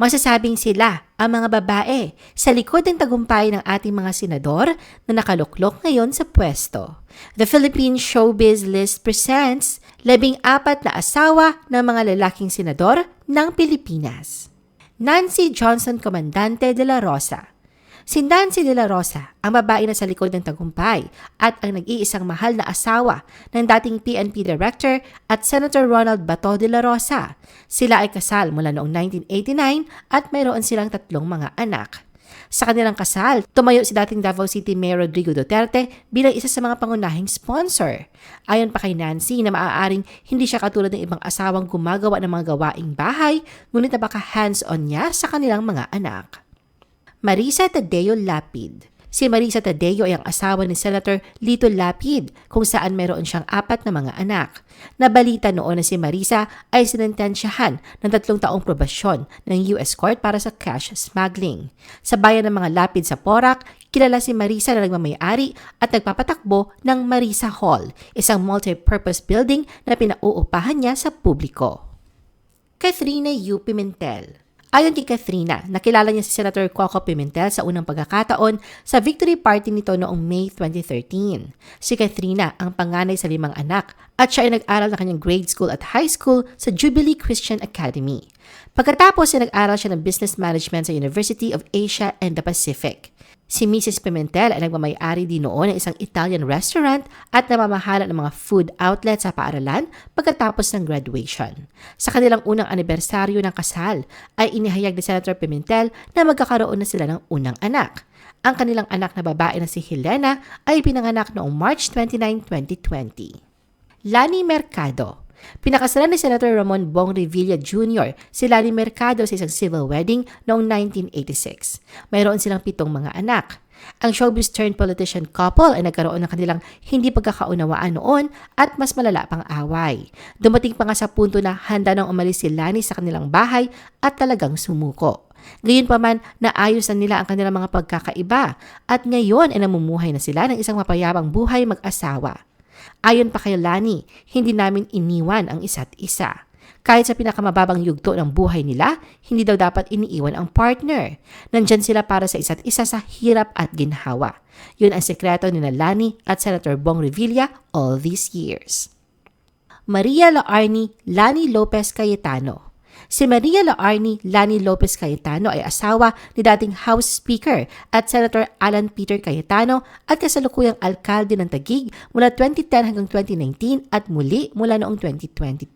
Masasabing sila ang mga babae sa likod ng tagumpay ng ating mga senador na nakaluklok ngayon sa pwesto. The Philippine Showbiz List presents labing apat na asawa ng mga lalaking senador ng Pilipinas. Nancy Johnson Comandante de la Rosa Si Nancy de la Rosa, ang babae na sa likod ng tagumpay at ang nag-iisang mahal na asawa ng dating PNP Director at Senator Ronald Bato de la Rosa. Sila ay kasal mula noong 1989 at mayroon silang tatlong mga anak. Sa kanilang kasal, tumayo si dating Davao City Mayor Rodrigo Duterte bilang isa sa mga pangunahing sponsor. Ayon pa kay Nancy na maaaring hindi siya katulad ng ibang asawang gumagawa ng mga gawaing bahay, ngunit napaka hands-on niya sa kanilang mga anak. Marisa Tadeo Lapid. Si Marisa Tadeo ay ang asawa ni Senator Lito Lapid kung saan meron siyang apat na mga anak. Nabalita noon na si Marisa ay sinentensyahan ng tatlong taong probasyon ng US Court para sa cash smuggling. Sa bayan ng mga Lapid sa Porac, kilala si Marisa na nagmamayari at nagpapatakbo ng Marisa Hall, isang multi-purpose building na pinauupahan niya sa publiko. Katrina U. Pimentel Ayon kay Kathrina, nakilala niya si Senator Coco Pimentel sa unang pagkakataon sa victory party nito noong May 2013. Si Kathrina ang panganay sa limang anak at siya ay nag-aral na kanyang grade school at high school sa Jubilee Christian Academy. Pagkatapos ay nag-aral siya ng business management sa University of Asia and the Pacific. Si Mrs. Pimentel ay nagmamayari din noon ng isang Italian restaurant at namamahala ng mga food outlet sa paaralan pagkatapos ng graduation. Sa kanilang unang anibersaryo ng kasal ay inihayag ni Senator Pimentel na magkakaroon na sila ng unang anak. Ang kanilang anak na babae na si Helena ay pinanganak noong March 29, 2020. Lani Mercado Pinakasalan ni Senator Ramon Bong Revilla Jr. si Lali Mercado sa isang civil wedding noong 1986. Mayroon silang pitong mga anak. Ang showbiz turned politician couple ay nagkaroon ng kanilang hindi pagkakaunawaan noon at mas malala pang away. Dumating pa nga sa punto na handa nang umalis si Lani sa kanilang bahay at talagang sumuko. Ngayon pa man, naayos na nila ang kanilang mga pagkakaiba at ngayon ay namumuhay na sila ng isang mapayabang buhay mag-asawa. Ayon pa kay Lani, hindi namin iniwan ang isa't isa. Kahit sa pinakamababang yugto ng buhay nila, hindi daw dapat iniiwan ang partner. Nandyan sila para sa isa't isa sa hirap at ginhawa. Yun ang sekreto ni Lani at Senator Bong Revilla all these years. Maria Laarni Lani Lopez Cayetano Si Maria Laarni Lani Lopez Cayetano ay asawa ni dating House Speaker at Senator Alan Peter Cayetano at kasalukuyang alkalde ng Tagig mula 2010 hanggang 2019 at muli mula noong 2022.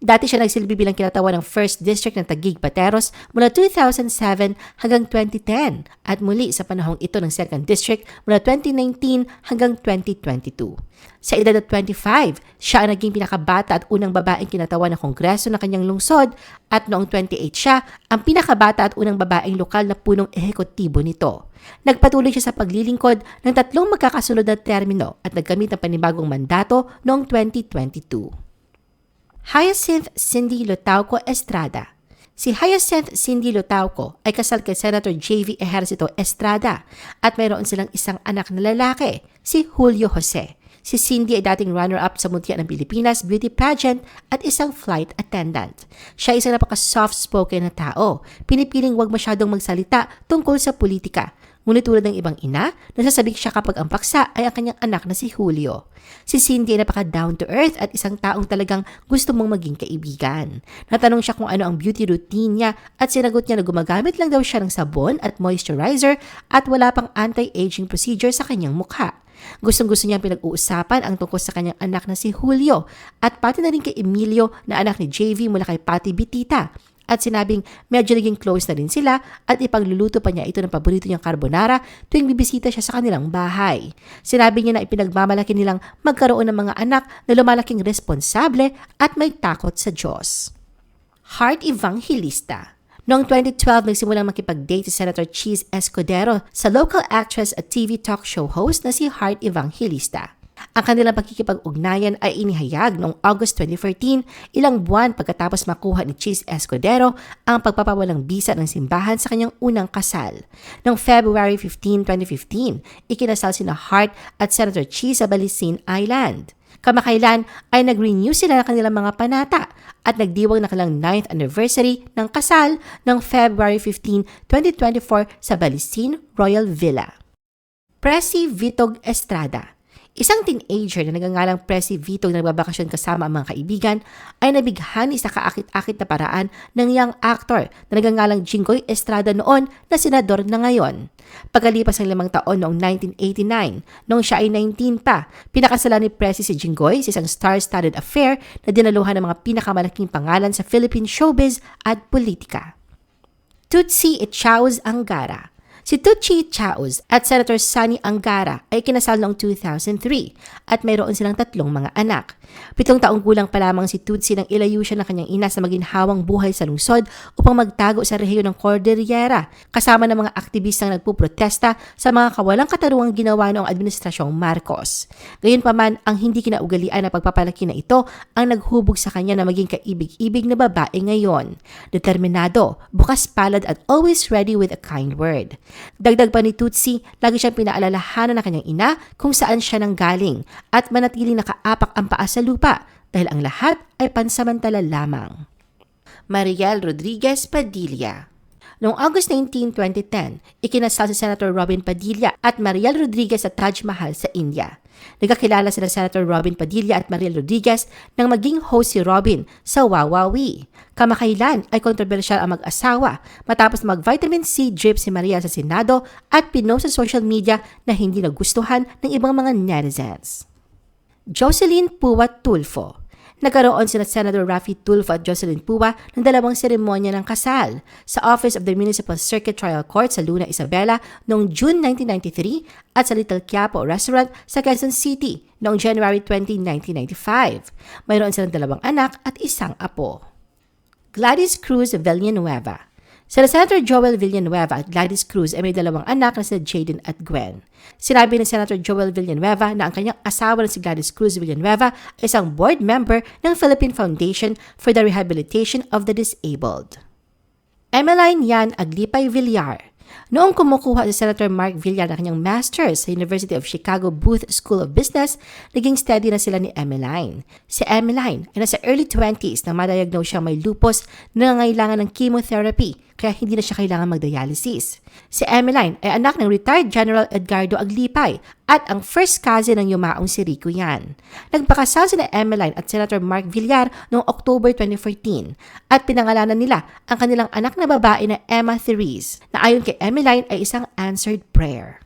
Dati siya nagsilbi bilang kinatawa ng 1st District ng Tagig Pateros mula 2007 hanggang 2010 at muli sa panahong ito ng 2nd District mula 2019 hanggang 2022. Sa edad na 25, siya ang naging pinakabata at unang babaeng kinatawa ng Kongreso ng kanyang lungsod at noong 28 siya ang pinakabata at unang babaeng lokal na punong ehekutibo nito. Nagpatuloy siya sa paglilingkod ng tatlong magkakasunod na termino at nagkamit ng panibagong mandato noong 2022. Hyacinth Cindy Lotauco Estrada Si Hyacinth Cindy Lotauco ay kasal kay Senator J.V. Ejercito Estrada at mayroon silang isang anak na lalaki, si Julio Jose. Si Cindy ay dating runner-up sa Muntian ng Pilipinas beauty pageant at isang flight attendant. Siya ay isang napaka-soft-spoken na tao. Pinipiling huwag masyadong magsalita tungkol sa politika. Ngunit tulad ng ibang ina, nasasabik siya kapag ang paksa ay ang kanyang anak na si Julio. Si Cindy ay napaka down to earth at isang taong talagang gusto mong maging kaibigan. Natanong siya kung ano ang beauty routine niya at sinagot niya na gumagamit lang daw siya ng sabon at moisturizer at wala pang anti-aging procedure sa kanyang mukha. Gustong-gusto niyang pinag-uusapan ang tungkol sa kanyang anak na si Julio at pati na rin kay Emilio na anak ni JV mula kay Pati Bitita. At sinabing medyo naging close na rin sila at ipagluluto pa niya ito ng paborito niyang carbonara tuwing bibisita siya sa kanilang bahay. Sinabi niya na ipinagmamalaki nilang magkaroon ng mga anak na lumalaking responsable at may takot sa Diyos. Heart Evangelista Noong 2012, nagsimulang makipag-date si Senator Cheese Escudero sa local actress at TV talk show host na si Heart Evangelista. Ang kanilang pagkikipag-ugnayan ay inihayag noong August 2014, ilang buwan pagkatapos makuha ni Cheese Escudero ang pagpapawalang bisa ng simbahan sa kanyang unang kasal. Noong February 15, 2015, ikinasal sina Hart at Senator Cheese sa Balisin Island. Kamakailan ay nag-renew sila ng kanilang mga panata at nagdiwang na kanilang 9th anniversary ng kasal ng February 15, 2024 sa Balisin Royal Villa. Presi Vitog Estrada Isang teenager na nagangalang Presi Vitog na nagbabakasyon kasama ang mga kaibigan ay nabighani sa kaakit-akit na paraan ng young actor na nagangalang Jinggoy Estrada noon na senador na ngayon. Pagkalipas ng limang taon noong 1989, noong siya ay 19 pa, pinakasalan ni Presi si Jinggoy sa isang star-studded affair na dinaluhan ng mga pinakamalaking pangalan sa Philippine showbiz at politika. Tutsi Echauz Angara Si Tucci Chauz at Senator Sunny Angara ay kinasal noong 2003 at mayroon silang tatlong mga anak. Pitong taong gulang pa lamang si Tutsi nang ilayo siya ng kanyang ina sa maginhawang buhay sa lungsod upang magtago sa rehiyon ng Cordillera kasama ng mga aktivistang nagpuprotesta sa mga kawalang kataruang ginawa noong Administrasyong Marcos. Gayunpaman, ang hindi kinaugalian na pagpapalaki na ito ang naghubog sa kanya na maging kaibig-ibig na babae ngayon. Determinado, bukas palad at always ready with a kind word. Dagdag pa ni Tutsi, lagi siyang pinaalalahanan ng kanyang ina kung saan siya nang galing at manatiling nakaapak ang paa sa lupa dahil ang lahat ay pansamantala lamang. Mariel Rodriguez Padilla Noong August 19, 2010, ikinasal si Senator Robin Padilla at Mariel Rodriguez sa Taj Mahal sa India. Nagkakilala sila Senator Robin Padilla at Mariel Rodriguez nang maging host si Robin sa Wawawi. Kamakailan ay kontrobersyal ang mag-asawa matapos mag-vitamin C drip si Maria sa Senado at pinost sa social media na hindi nagustuhan ng ibang mga netizens. Jocelyn Puwat Tulfo Nagkaroon sina Senator Rafi Tulfo at Jocelyn Pua ng dalawang seremonya ng kasal sa Office of the Municipal Circuit Trial Court sa Luna, Isabela noong June 1993 at sa Little Quiapo Restaurant sa Quezon City noong January 20, 1995. Mayroon silang dalawang anak at isang apo. Gladys Cruz Villanueva Sila Senator Joel Villanueva at Gladys Cruz ay may dalawang anak na si Jaden at Gwen. Sinabi ni Senator Joel Villanueva na ang kanyang asawa na si Gladys Cruz Villanueva ay isang board member ng Philippine Foundation for the Rehabilitation of the Disabled. Emmeline Yan Aglipay Villar Noong kumukuha si Senator Mark Villar ng kanyang master's sa University of Chicago Booth School of Business, naging steady na sila ni Emmeline. Si Emmeline ay nasa early 20s na madiagnose siya may lupus na nangailangan ng chemotherapy kaya hindi na siya kailangan magdialysis. Si Emmeline ay anak ng retired General Edgardo Aglipay at ang first cousin ng yumaong si Rico yan. Nagpakasal sina Emmeline at Senator Mark Villar noong October 2014 at pinangalanan nila ang kanilang anak na babae na Emma Therese na ayon kay Emmeline ay isang answered prayer.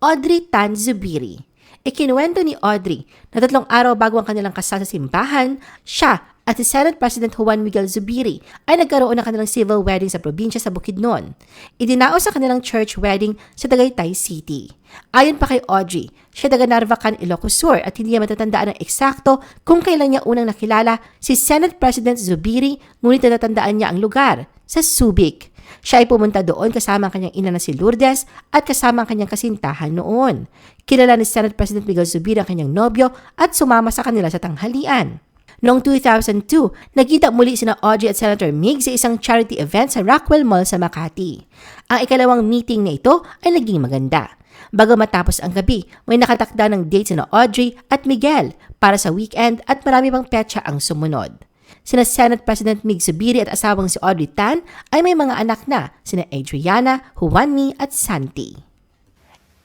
Audrey Tan Zubiri Ikinuwento ni Audrey na tatlong araw bago ang kanilang kasal sa simbahan, siya at si Senate President Juan Miguel Zubiri ay nagkaroon ng kanilang civil wedding sa probinsya sa Bukidnon. Idinaos sa kanilang church wedding sa Tagaytay City. Ayon pa kay Audrey, siya taga Narvacan, Ilocos Sur at hindi niya matatandaan ng eksakto kung kailan niya unang nakilala si Senate President Zubiri ngunit natatandaan niya ang lugar, sa Subic. Siya ay pumunta doon kasama ang kanyang ina na si Lourdes at kasama ang kanyang kasintahan noon. Kilala ni Senate President Miguel Zubiri ang kanyang nobyo at sumama sa kanila sa tanghalian. Noong 2002, nagkita muli sina Audrey at Senator Mig sa isang charity event sa Rockwell Mall sa Makati. Ang ikalawang meeting na ito ay naging maganda. Bago matapos ang gabi, may nakatakda ng date sina Audrey at Miguel para sa weekend at marami pang petsa ang sumunod. Sina Senate President Mig Zubiri at asawang si Audrey Tan ay may mga anak na, sina Adriana, Juanmi at Santi.